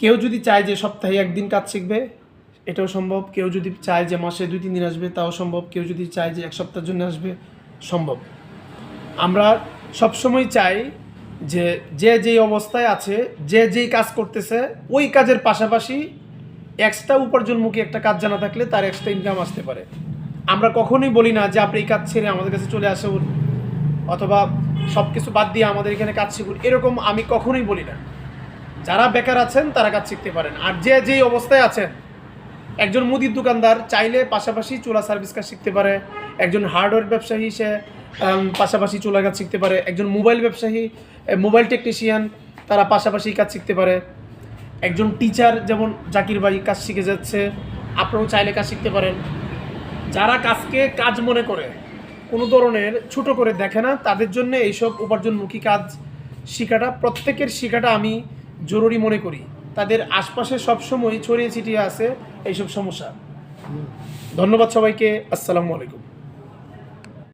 কেউ যদি চায় যে সপ্তাহে একদিন কাজ শিখবে, এটাও সম্ভব। কেউ যদি চায় যে মাসে দুই, তিন দিন আসবে, তাও সম্ভব। কেউ যদি চায় যে এক সপ্তাহের জন্য আসবে, সম্ভব। আমরা সবসময় চাই যে যে যেই অবস্থায় আছে, যে যেই কাজ করতেছে, ওই কাজের পাশাপাশি এক্সট্রা উপার্জনমুখী একটা কাজ জানা থাকলে তার এক্সট্রা ইনকাম আসতে পারে। আমরা কখনোই বলি না যে আপনি এই কাজ ছেড়ে আমাদের কাছে চলে আসুন, অথবা সব কিছু বাদ দিয়ে আমাদের এখানে কাজ শিখুন। এরকম আমি কখনোই বলি না। যারা বেকার আছেন, তারা কাজ শিখতে পারেন। আর যে যেই অবস্থায় আছেন, একজন মুদির দোকানদার চাইলে পাশাপাশি চুলা সার্ভিস কাজ শিখতে পারে, একজন হার্ডওয়্যার ব্যবসায়ী সে পাশাপাশি চুলা কাজ শিখতে পারে, একজন মোবাইল ব্যবসায়ী মোবাইল টেকনিশিয়ান তারা পাশাপাশি কাজ শিখতে পারে। একজন টিচার যেমন জাকির ভাই কাজ শিখে যাচ্ছে আপনারাও চাইলে কাজ শিখতে পারেন। যারা কাজকে কাজ মনে করে, কোনো ধরনের ছোট করে দেখে না, তাদের জন্য এইসব উপার্জনমুখী কাজ শেখাটা, প্রত্যেকের শেখাটা আমি জরুরি মনে করি। তাদের আশপাশে সবসময় ছড়িয়ে ছিটিয়ে আছে এইসব সমস্যা। ধন্যবাদ সবাইকে। আসসালামু আলাইকুম।